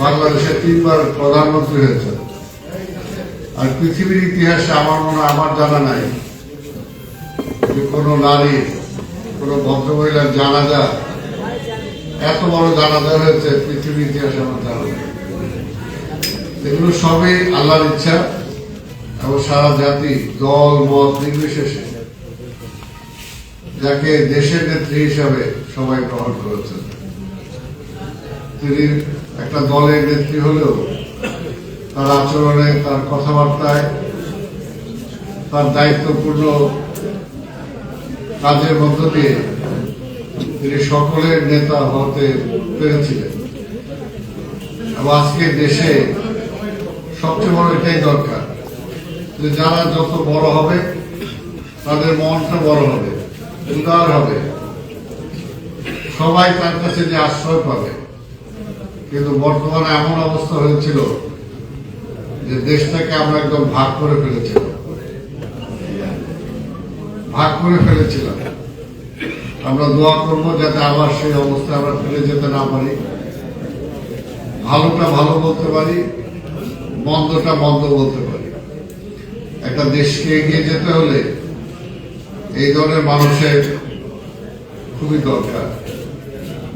বাংলাদেশের তিনবার প্রধানমন্ত্রী হয়েছেন আর পৃথিবীর ইতিহাসে আমার মনে আমার জানা নাই যে কোনো নারী, কোনো ভদ্রমহিলার জানাজা, এত বড় জানাজা হয়েছে পৃথিবীর ইতিহাসে আমার জানা নেই। এগুলো সবই আল্লাহর ইচ্ছা এবং সারা জাতি, দল, মত নির্বিশেষে যাকে দেশের নেত্রী হিসাবে সবাই গ্রহণ করেছেন তিনি একটা দলের নেত্রী হলেও তার আচরণে, তার কথাবার্তায়, তার দায়িত্বপূর্ণ কাজের মধ্য দিয়ে তিনি সকলের নেতা হতে পেরেছিলেন। এবং আজকে দেশে সবচেয়ে বড় এটাই দরকার যে যারা যত বড় হবে, তাদের মনটা বড় হবে, উদার হবে। সবাই তার কাছে যে আশ্রয় পাবে। কিন্তু বর্তমানে এমন অবস্থা হয়েছিল যে দেশটাকে আমরা একদম ভাগ করে ফেলেছিলাম। ভাগ করে ফেলেছিলাম। আমরা দোয়া করব যাতে আবার সেই অবস্থায় আমরা ফিরে যেতে না পারি। ভালোটা ভালো বলতে পারি, মন্দটা মন্দ বলতে পারি। একটা দেশকে এগিয়ে যেতে হলে এই ধরনের মানুষের খুবই দরকার।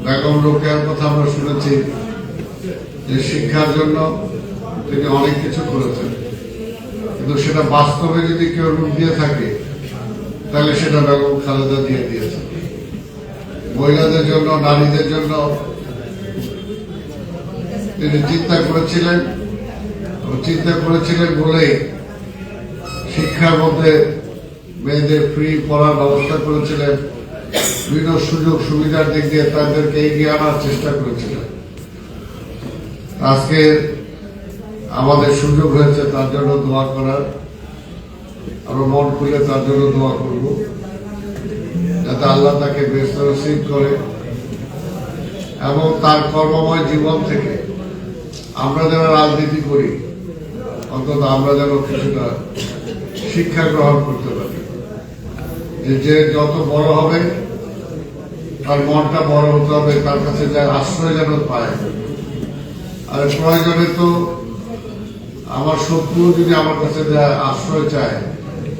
বেগম রোকেয়ার কথা আমরা শুনেছি। যে শিক্ষার জন্য তিনি অনেক কিছু করেছেন। কিন্তু সেটা বাস্তবে যদি কেউ রূপ দিয়ে থাকে, তাহলে সেটা বেগম খালেদা দিয়ে দিয়েছে মহিলাদের জন্য, নারীদের জন্য তিনি চিন্তা করেছিলেন চিন্তা করেছিলেন বলেই শিক্ষার মধ্যে মেয়েদের ফ্রি পড়ার ব্যবস্থা করেছিলেন। বিভিন্ন সুযোগ সুবিধার দিক দিয়ে তাদেরকে এগিয়ে আনার চেষ্টা করেছিলেন। আজকে আমাদের সুযোগ হয়েছে, তার জন্য দোয়া করার। আমরা মন খুলে তার জন্য দোয়া করব। যাতে আল্লাহ তাকে নসিব করে। এবং তার কর্মময় জীবন থেকে আমরা যারা রাজনীতি করি, অন্তত আমরা যেন কিছুটা শিক্ষা গ্রহণ করতে পারি। যে যত বড় হবে, তার মনটা বড় হতে হবে, তার কাছে যার আশ্রয় যেন পায়। আর প্রয়োজনে তো, আমার শত্রু যদি আমার কাছে আশ্রয় চায়,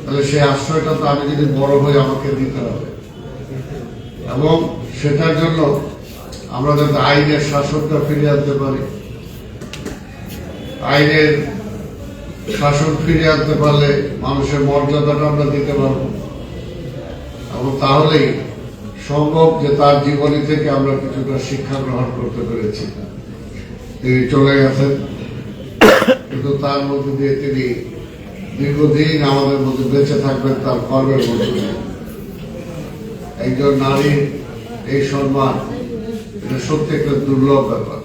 তাহলে সেই আশ্রয়টা তো আমি যদি বড় হয়ে আমাকে দিতে হবে। এবং সেটার জন্য আমরা যাতে আইনের শাসনটা ফিরিয়ে আনতে পারি, আইনের শাসন ফিরিয়ে আনতে পারলে মানুষের মর্যাদাটা আমরা দিতে পারব। এবং তাহলেই সম্ভব যে তার জীবনী থেকে আমরা কিছুটা শিক্ষা গ্রহণ করতে পেরেছি। তিনি চলে গেছেন কিন্তু তার মধ্যে দিয়ে তিনি দীর্ঘদিন আমাদের মধ্যে বেঁচে থাকবেন তার কর্মের মধ্যে। একজন নারীর এই সম্মান, এটা সত্যি একটা দুর্লভ ব্যাপার